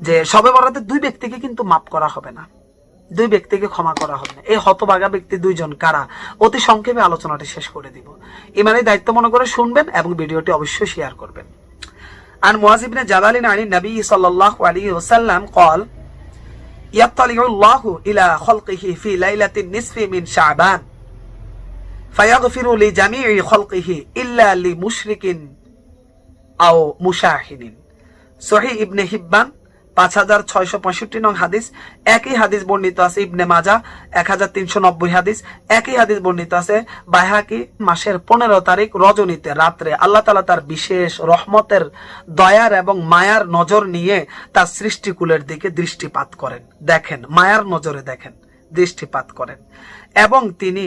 যে সবে বরাতে দুই ব্যক্তিকে কিন্তু মাফ করা হবে না দুই ব্যক্তিকে ক্ষমা করা হবে না এই হতবাগা ব্যক্তি দুইজন কারা অতি সংক্ষেপে আলোচনাটি শেষ করে দিব ইমানের দায়িত্ব মনে করে শুনবেন এবং ভিডিওটি অবশ্যই শেয়ার করবেন عن معاذ بن جبل عن النبي صلى الله عليه وسلم قال يطلع الله إلى خلقه في ليلة النصف من شعبان فيغفر لجميع خلقه إلا لمشرك أو مشاحن সহি ইবনে হিব্বান পাঁচ হাজার ছয়শো পঁয়ষট্টি নং হাদিস। একই হাদিস বর্ণিত আছে ইবনে মাজা এক হাজার তিনশো নব্বই হাদিস। একই হাদিস বর্ণিত আছে বাইহাকি মাসের পনেরো তারিখ রজনীতে রাত্রে। আল্লাহ তালা তার বিশেষ রহমতের দয়ার এবং মায়ার নজর নিয়ে তার সৃষ্টিকুলের দিকে দৃষ্টিপাত করেন। দেখেন, মায়ার নজরে দেখেন, দৃষ্টিপাত করেন। এবং তিনি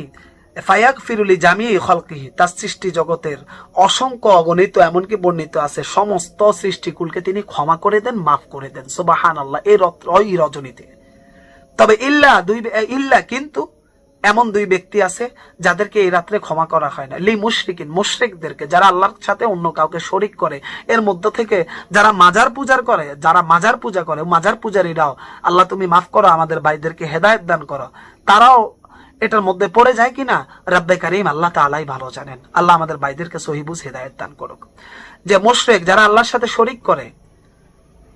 ফায়াক ফিরুলি জামিয়ে খলকিহি, তার সৃষ্টি জগতের অসংখ্য অগণিত এমনকি বর্ণিত আছে। সমস্ত সৃষ্টিকুলকে তিনি ক্ষমা করে দেন, মাফ করে দেন। সুবাহান আল্লাহ এই রজনীতে। তবে ইল্লা দুই ইল্লা কিন্তু এমন দুই ব্যক্তি আছে যাদেরকে এই রাত্রে ক্ষমা করা হয় না। লি মুশরিকিন, মুশরিকদেরকে, যারা আল্লাহর সাথে অন্য কাউকে শরিক করে, এর মধ্য থেকে যারা মাজার পূজার করে, যারা মাজার পূজা করে, মাজার পূজারীরাও, আল্লাহ তুমি মাফ করো, আমাদের ভাইদেরকে হেদায়েত দান করো। তারাও এটার মধ্যে পড়ে যায় কিনা? রাব্বে কারিম আল্লাহ তালাই ভালো জানেন। আল্লাহ আমাদের ভাইদেরকে সহিবুজ হেদায়েত দান করুক। যে মুশরিক যারা আল্লাহর সাথে শরিক করে,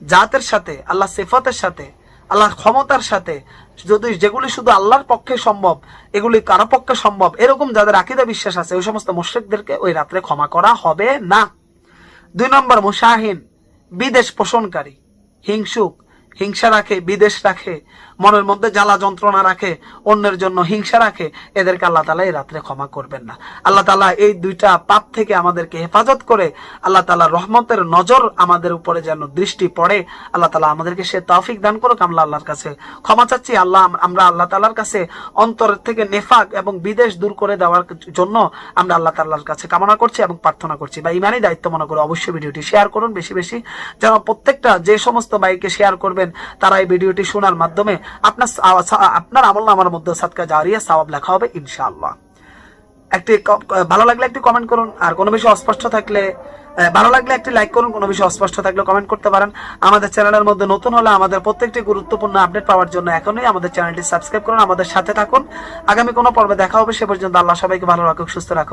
জাতের সাথে আল্লাহ সেফতের সাথে, আল্লাহর ক্ষমতার সাথে, যদি যেগুলি শুধু আল্লাহর পক্ষে সম্ভব, এগুলি কারও পক্ষে সম্ভব, এরকম যাদের আকিদা বিশ্বাস আছে, ওই সমস্ত মুশ্রিকদেরকে ওই রাত্রে ক্ষমা করা হবে না। দুই নম্বর মুশাহিন, বিদেশ পোষণকারী, হিংসুক হিংসা রাখে, বিদেশ রাখে, মনের মধ্যে জ্বালা যন্ত্রণা রাখে, অন্যের জন্য হিংসা রাখে, এদেরকে আল্লাহ তালা এই রাত্রে ক্ষমা করবেন না। আল্লাহ তালা এই দুইটা পাপ থেকে আমাদেরকে হেফাজত করে, আল্লাহ তালা রহমতের নজর আমাদের উপরে যেন দৃষ্টি পড়ে, আল্লাহ তালা আমাদেরকে সে তৌফিক দান করুক, আমরা আল্লাহর কাছে ক্ষমা চাচ্ছি। আল্লাহ, আমরা আল্লাহ তালার কাছে অন্তরের থেকে নেফাক এবং বিদেশ দূর করে দেওয়ার জন্য আমরা আল্লাহ তাল্লাহর কাছে কামনা করছি এবং প্রার্থনা করছি। বা ইমানই দায়িত্ব মনে করে অবশ্যই ভিডিওটি শেয়ার করুন বেশি বেশি। যেন প্রত্যেকটা যে সমস্ত বাইকে শেয়ার করবেন তারা এই ভিডিওটি শোনার মাধ্যমে আপনার আপনার আমল আমার মধ্যে সাদকা জারিয়া সওয়াব লেখা হবে ইনশাআল্লাহ। একটি ভালো লাগলে একটি কমেন্ট করুন, আর কোনো বিষয় অস্পষ্ট থাকলে ভালো লাগলে একটি লাইক করুন, কোনো বিষয় অস্পষ্ট থাকলে কমেন্ট করতে পারেন। আমাদের চ্যানেলের মধ্যে নতুন হলে আমাদের প্রত্যেকটি গুরুত্বপূর্ণ আপডেট পাওয়ার জন্য এখনই আমাদের চ্যানেলটি সাবস্ক্রাইব করুন, আমাদের সাথে থাকুন। আগামী কোনো পর্বে দেখা হবে, সে পর্যন্ত আল্লাহ সবাইকে ভালো রাখুক, সুস্থ রাখুক।